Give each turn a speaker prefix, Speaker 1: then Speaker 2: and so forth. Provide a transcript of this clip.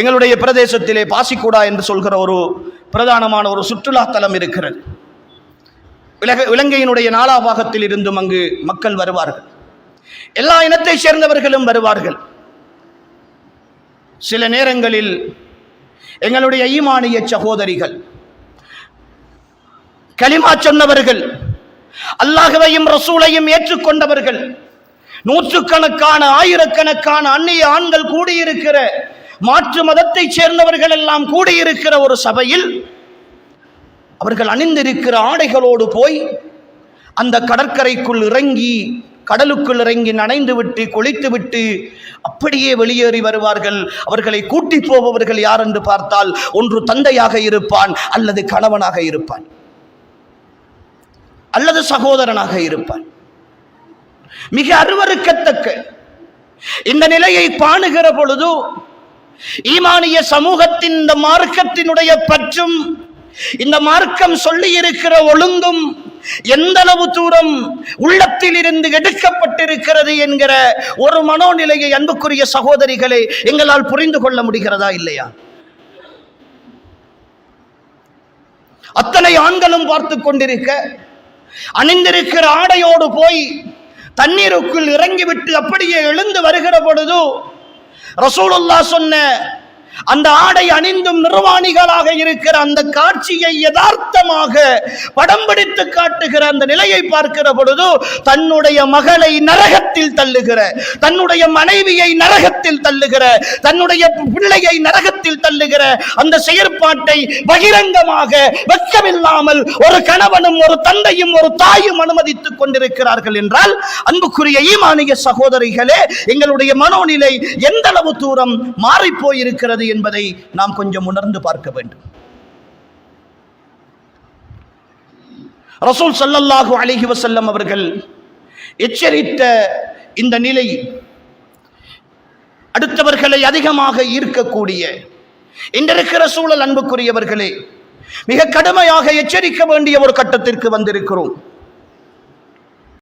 Speaker 1: எங்களுடைய பிரதேசத்திலே பாசிக்குடா என்று சொல்கிற ஒரு பிரதானமான ஒரு சுற்றுலா தலம் இருக்கிறது. விலக இலங்கையினுடைய நாலாபாகத்தில் இருந்தும் அங்கு மக்கள் வருவார்கள். எல்லா இனத்தை சேர்ந்தவர்களும் வருவார்கள். சில நேரங்களில் எங்களுடைய ஈமானிய சகோதரிகள் கலிமா சொன்னவர்கள் அல்லாஹுவையும் ரசூலையும் ஏற்றுக்கொண்டவர்கள் நூற்றுக்கணக்கான ஆயிரக்கணக்கான அந்நிய ஆண்கள் கூடியிருக்கிற மாற்று மதத்தைச் சேர்ந்தவர்கள் எல்லாம் கூடியிருக்கிற ஒரு சபையில் அவர்கள் அணிந்திருக்கிற ஆடைகளோடு போய் அந்த கடற்கரைக்குள் இறங்கி கடலுக்குள் இறங்கி நனைந்து விட்டு குளித்து விட்டு அப்படியே வெளியேறி வருவார்கள். அவர்களை கூட்டி போபவர்கள் யார் என்று பார்த்தால் ஒன்று தந்தையாக இருப்பான் அல்லது கணவனாக இருப்பான் அல்லது சகோதரனாக இருப்பான். மிக அருவருக்கத்தக்க இந்த நிலையை பாணுகிற பொழுது ஈமானிய சமூகத்தின் இந்த மார்க்கத்தினுடைய பற்றும் இந்த மார்க்கம் சொல்லி இருக்கிற ஒழுங்கும் எந்த அளவு தூரம் உள்ளத்தில் இருந்து எடுக்கப்பட்டிருக்கிறது என்கிற ஒரு மனோநிலையை அன்புக்குரிய சகோதரிகளை எங்களால் புரிந்து கொள்ள முடிகிறதா இல்லையா? அத்தனை ஆண்களும் பார்த்து கொண்டிருக்க அணிந்திருக்கிற ஆடையோடு போய் தண்ணீருக்குள் இறங்கிவிட்டு அப்படியே எழுந்து வருகிற பொழுது ரசூலுல்லா சொன்ன அந்த ஆடை அணிந்தும் நிர்வாணிகளாக இருக்கிற அந்த காட்சியை யதார்த்தமாக படம் பிடித்து காட்டுகிற அந்த நிலையை பார்க்கிற பொழுது தன்னுடைய மகளை நரகத்தில் தள்ளுகிற தன்னுடைய மனைவியை நரகத்தில் தள்ளுகிற தன்னுடைய பிள்ளையை நரகத்தில் தள்ளுகிற அந்த செயற்பாட்டை பகிரங்கமாக வெட்கமில்லாமல் ஒரு கணவனும் ஒரு தந்தையும் ஒரு தாயும் அனுமதித்துக் கொண்டிருக்கிறார்கள் என்றால் அன்புக்குரிய ஈமானிய சகோதரிகளே எங்களுடைய மனோநிலை எந்த அளவு தூரம் மாறிப்போயிருக்கிறது என்பதை நாம் கொஞ்சம் உணர்ந்து பார்க்க வேண்டும். ரசூல் சல்லல்லாஹு அலிஹி வசல்லம் அவர்கள் எச்சரித்த இந்த நிலை அடுத்தவர்களை அதிகமாக ஈர்க்கக்கூடிய இன்றிருக்கிற சூழல் அன்புக்குரியவர்களே மிக கடுமையாக எச்சரிக்க வேண்டிய ஒரு கட்டத்திற்கு வந்திருக்கிறோம்.